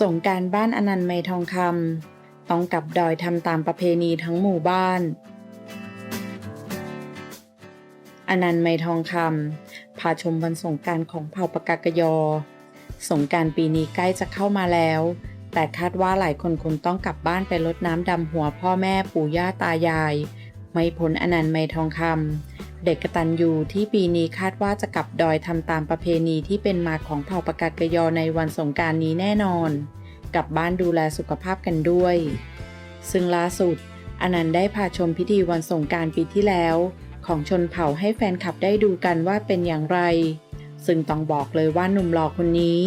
สงการบ้านอนันต์ไมทองคำต้องกลับดอยทำตามประเพณีทั้งหมู่บ้าน อนันต์ไมทองคำพาชมวันสงการของเผ่าปากากยอ สงการปีนี้ใกล้จะเข้ามาแล้ว แต่คาดว่าหลายคนคงต้องกลับบ้านไปรดน้ำดำหัวพ่อแม่ปู่ย่าตายาย ไม่พ้นอนันต์ไมทองคำ เด็กกตัญญูที่ปีนี้คาดว่าจะกลับดอยทำตามประเพณีที่เป็นมาของเผ่าปากากยอในวันสงการนี้แน่นอน กลับบ้านดูแลสุขภาพกันด้วย ซึ่งล่าสุดอนันต์ได้พาชมพิธีวันสงการปีที่แล้ว ของชนเผ่าให้แฟนคลับได้ดูกันว่าเป็นอย่างไร ซึ่งต้องบอกเลยว่าหนุ่มหล่อคนนี้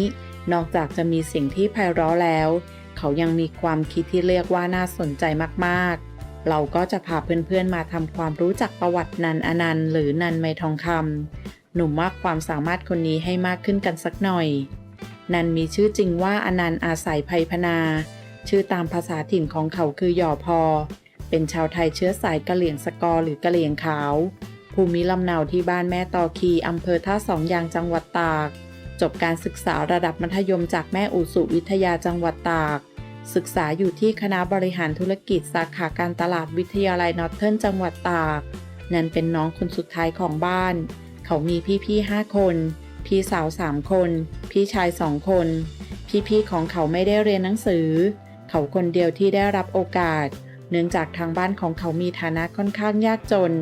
นอกจากจะมีเสียงที่ไพเราะแล้ว เขายังมีความคิดที่เรียกว่าน่าสนใจมากๆ เราก็จะพาเพื่อนๆมาทำความรู้จักประวัตินันอนันต์หรือนันไมทองคำหนุ่มมากความสามารถคนนี้ให้มากขึ้นกันสักหน่อย นันมีชื่อจริงว่าอนันต์อาศัยภัยพนา ชื่อตามภาษาถิ่นของเขาคือหย่อพอ เป็นชาวไทยเชื้อสายกะเหลี่ยงสกอหรือกะเหลี่ยงขาว ภูมิลำเนาที่บ้านแม่ตอคีอำเภอท่าสองยางจังหวัดตาก จบการศึกษาระดับมัธยมจากแม่อุสุวิทยาจังหวัดตาก ศึกษาอยู่ที่คณะบริหารธุรกิจสาขาการตลาดวิทยาลัยนอร์เทิร์นจังหวัดตาก นันเป็นน้องคนสุดท้ายของบ้าน เขามีพี่ๆห้าคน พี่สาวสามคน พี่ชายสองคน พี่ๆของเขาไม่ได้เรียนหนังสือ เขาคนเดียวที่ได้รับโอกาส เนื่องจากทางบ้านของเขามีฐานะค่อนข้างยากจน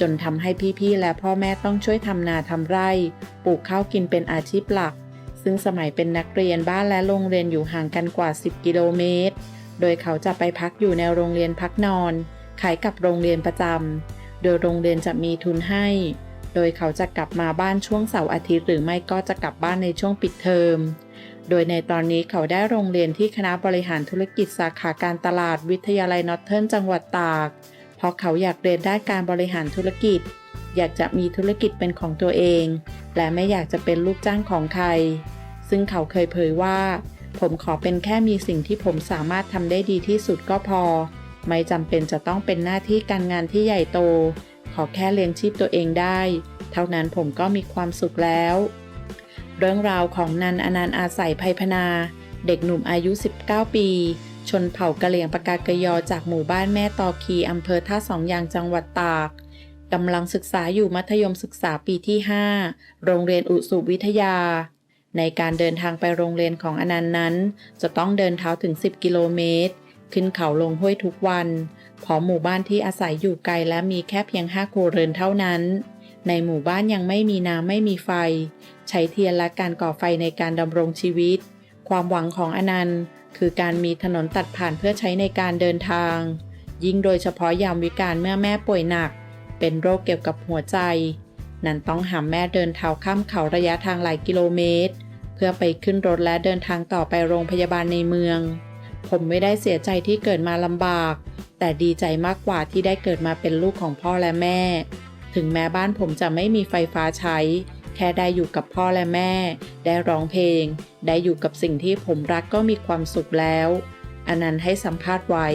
จนทำให้พี่ๆและพ่อแม่ต้องช่วยทำนาทำไร่ ปลูกข้าวกินเป็นอาชีพหลัก ซึ่งสมัยเป็นนักเรียนบ้านและโรงเรียนอยู่ห่างกันกว่า 10 กิโลเมตร โดยเขาจะไปพักอยู่ในโรงเรียนพักนอนขายกับโรงเรียนประจำ โดยโรงเรียนจะมีทุนให้ โดยเขาจะกลับมาบ้านช่วงเสาร์อาทิตย์ หรือไม่ก็จะกลับบ้านในช่วงปิดเทอม โดยในตอนนี้เขาได้โรงเรียนที่คณะบริหารธุรกิจสาขาการตลาดวิทยาลัยนอร์เทิร์นจังหวัดตาก เพราะเขาอยากเรียนด้านการบริหารธุรกิจ อยากจะมีธุรกิจเป็นของตัวเอง และไม่อยากจะเป็นลูกจ้างของใคร ซึ่งเขาเคยเผยว่า ผมขอเป็นแค่มีสิ่งที่ผมสามารถทำได้ดีที่สุดก็พอ ไม่จำเป็นจะต้องเป็นหน้าที่การงานที่ใหญ่โต ขอแค่เลี้ยงชีพตัวเองได้ เท่านั้นผมก็มีความสุขแล้ว เรื่องราวของนันอนันต์อาศัยภัยพนา เด็กหนุ่มอายุ 19 ปีชนเผ่ากะเหลี่ยงปากากยอจากหมู่บ้านแม่ตอคีอำเภอท่าสองยางจังหวัดตาก กำลังศึกษาอยู่มัธยมศึกษาปีที่ 5 โรงเรียนอุสุวิทยา ในการเดินทางไปโรงเรียนของอนันต์นั้น จะต้องเดินเท้าถึง 10 กิโลเมตร ขึ้นเขาลงห้วยทุกวันเพราะหมู่บ้านที่อาศัยอยู่ไกลและมีแค่เพียง5ครัวเรือนเท่านั้น ในหมู่บ้านยังไม่มีน้ำไม่มีไฟ ใช้เทียนและการก่อไฟในการดำรงชีวิต ความหวังของอนันต์คือการมีถนนตัดผ่านเพื่อใช้ในการเดินทาง ยิ่งโดยเฉพาะยามวิกาลเมื่อแม่ป่วยหนัก เป็นโรคเกี่ยวกับหัวใจ นันต้องหามแม่เดินเท้าข้ามเขาระยะทางหลายกิโลเมตร เพื่อไปขึ้นรถและเดินทางต่อไปโรงพยาบาลในเมือง ผมไม่ได้เสียใจที่เกิดมาลำบาก แต่ดีใจมากกว่าที่ได้เกิดมาเป็นลูกของพ่อและแม่ ถึงแม้บ้านผมจะไม่มีไฟฟ้าใช้ แค่ได้อยู่กับพ่อและแม่ ได้ร้องเพลง ได้อยู่กับสิ่งที่ผมรักก็มีความสุขแล้ว อันนั้นให้สัมภาษณ์ไว้